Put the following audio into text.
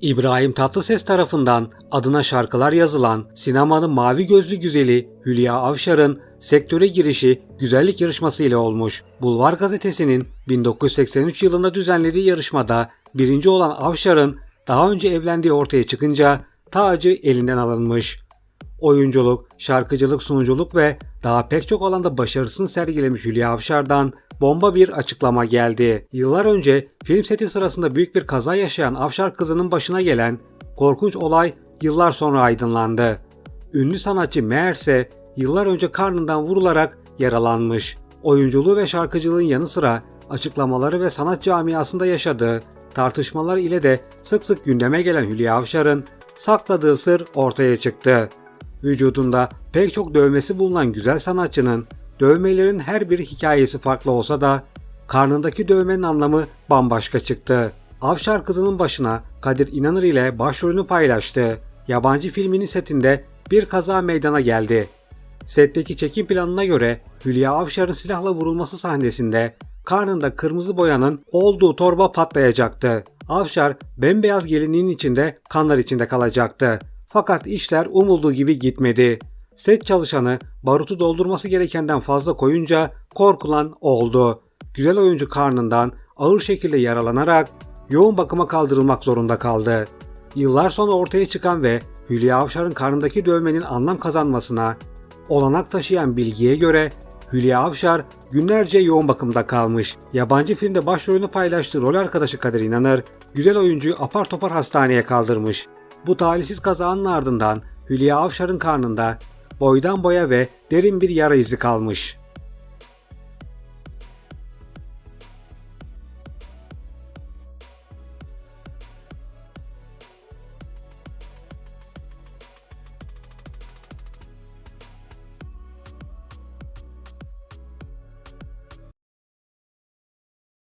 İbrahim Tatlıses tarafından adına şarkılar yazılan sinemanın mavi gözlü güzeli Hülya Avşar'ın sektöre girişi güzellik yarışması ile olmuş. Bulvar gazetesinin 1983 yılında düzenlediği yarışmada birinci olan Avşar'ın daha önce evlendiği ortaya çıkınca tacı elinden alınmış. Oyunculuk, şarkıcılık, sunuculuk ve daha pek çok alanda başarısını sergilemiş Hülya Avşar'dan bomba bir açıklama geldi. Yıllar önce film seti sırasında büyük bir kaza yaşayan Avşar kızının başına gelen korkunç olay yıllar sonra aydınlandı. Ünlü sanatçı meğerse yıllar önce karnından vurularak yaralanmış. Oyunculuğu ve şarkıcılığın yanı sıra açıklamaları ve sanat camiasında yaşadığı tartışmalar ile de sık sık gündeme gelen Hülya Avşar'ın sakladığı sır ortaya çıktı. Vücudunda pek çok dövmesi bulunan güzel sanatçının dövmelerin her bir hikayesi farklı olsa da karnındaki dövmenin anlamı bambaşka çıktı. Avşar kızının başına Kadir İnanır ile başrolünü paylaştı. Yabancı filminin setinde bir kaza meydana geldi. Setteki çekim planına göre Hülya Avşar'ın silahla vurulması sahnesinde karnında kırmızı boyanın olduğu torba patlayacaktı. Avşar bembeyaz gelinliğin içinde kanlar içinde kalacaktı. Fakat işler umulduğu gibi gitmedi. Set çalışanı barutu doldurması gerekenden fazla koyunca korkulan oldu. Güzel oyuncu karnından ağır şekilde yaralanarak yoğun bakıma kaldırılmak zorunda kaldı. Yıllar sonra ortaya çıkan ve Hülya Avşar'ın karnındaki dövmenin anlam kazanmasına olanak taşıyan bilgiye göre Hülya Avşar günlerce yoğun bakımda kalmış. Yabancı filmde başrolünü paylaştığı rol arkadaşı Kadir İnanır, güzel oyuncuyu apar topar hastaneye kaldırmış. Bu talihsiz kazanın ardından Hülya Avşar'ın karnında boydan boya ve derin bir yara izi kalmış.